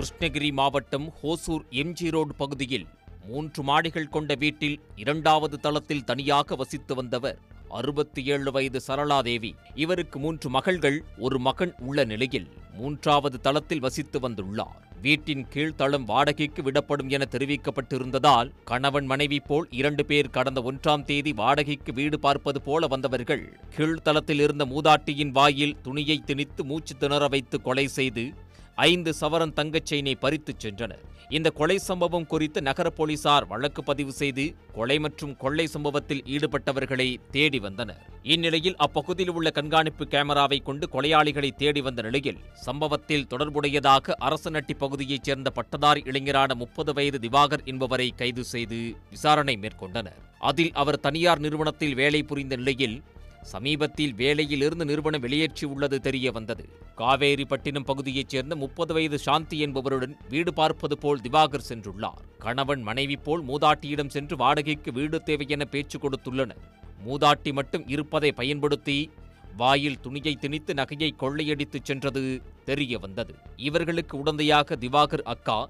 கிருஷ்ணகிரி மாவட்டம் Hosur MG road பகுதியில் மூன்று மாடிகள் கொண்ட வீட்டில் இரண்டாவது தளத்தில் தனியாக வசித்து வந்தவர் அறுபத்தி ஏழு வயது சரளாதேவி. இவருக்கு மூன்று மகள்கள் ஒரு மகன் உள்ள நிலையில் மூன்றாவது தளத்தில் வசித்து வந்துள்ளார். வீட்டின் கீழ்த்தளம் வாடகைக்கு விடப்படும் என தெரிவிக்கப்பட்டிருந்ததால் கணவன் மனைவி போல் இரண்டு பேர் கடந்த ஒன்றாம் தேதி வாடகைக்கு வீடு பார்ப்பது போல வந்தவர்கள் கீழ்த்தளத்தில் இருந்த மூதாட்டியின் வாயில் துணியை திணித்து மூச்சு திணற வைத்து கொலை செய்து ஐந்து சவரன் தங்கச் செயினை பறித்துச் சென்றனர் இந்த கொலை சம்பவம் குறித்து நகர போலீசார் வழக்கு பதிவு செய்து கொலை மற்றும் கொள்ளை சம்பவத்தில் ஈடுபட்டவர்களை தேடி வந்தனர். இந்நிலையில் அப்பகுதியில் உள்ள கண்காணிப்பு கேமராவை கொண்டு கொலையாளிகளை தேடி வந்த நிலையில் சம்பவத்தில் தொடர்புடையதாக அரசநட்டி பகுதியைச் சேர்ந்த பட்டதாரி இளைஞரான முப்பது வயது திவாகர் என்பவரை கைது செய்து விசாரணை மேற்கொண்டனர். அதில் அவர் தனியார் நிறுவனத்தில் வேலை புரிந்த நிலையில் சமீபத்தில் வேலையில் இருந்து நிறுவனம் வெளியேற்றியுள்ளது தெரிய வந்தது. காவேரிப்பட்டினம் பகுதியைச் சேர்ந்த முப்பது வயது சாந்தி என்பவருடன் வீடு பார்ப்பது போல் திவாகர் சென்றுள்ளார். கணவன் மனைவி போல் மூதாட்டியிடம் சென்று வாடகைக்கு வீடு தேவை என பேச்சு கொடுத்துள்ளனர். மூதாட்டி மட்டும் இருப்பதை பயன்படுத்தி வாயில் துணியை திணித்து நகையை கொள்ளையடித்துச் சென்றது தெரிய வந்தது. இவர்களுக்கு உடந்தையாக திவாகர் அக்கா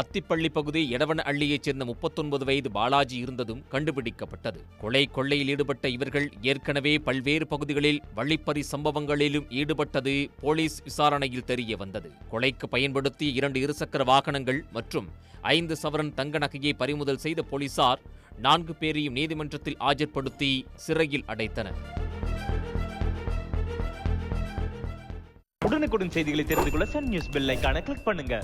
அத்திப்பள்ளி பகுதி எடவன அள்ளியைச் சேர்ந்த முப்பத்தொன்பது வயது பாலாஜி இருந்ததும் கண்டுபிடிக்கப்பட்டது. கொலை கொள்ளையில் ஈடுபட்ட இவர்கள் ஏற்கனவே பல்வேறு பகுதிகளில் வழிப்பறி சம்பவங்களிலும் ஈடுபட்டது போலீஸ் விசாரணையில் தெரிய வந்தது. கொலைக்கு பயன்படுத்திய இரண்டு இருசக்கர வாகனங்கள் மற்றும் ஐந்து சவரன் தங்க நகையை பறிமுதல் செய்த போலீசார் நான்கு பேரையும் நீதிமன்றத்தில் ஆஜர்படுத்தி சிறையில் அடைத்தனர். உடனுக்குடன் செய்திகளை தெரிந்து கொள்ள சன் நியூஸ் பெல் ஐகானை கிளிக் பண்ணுங்க.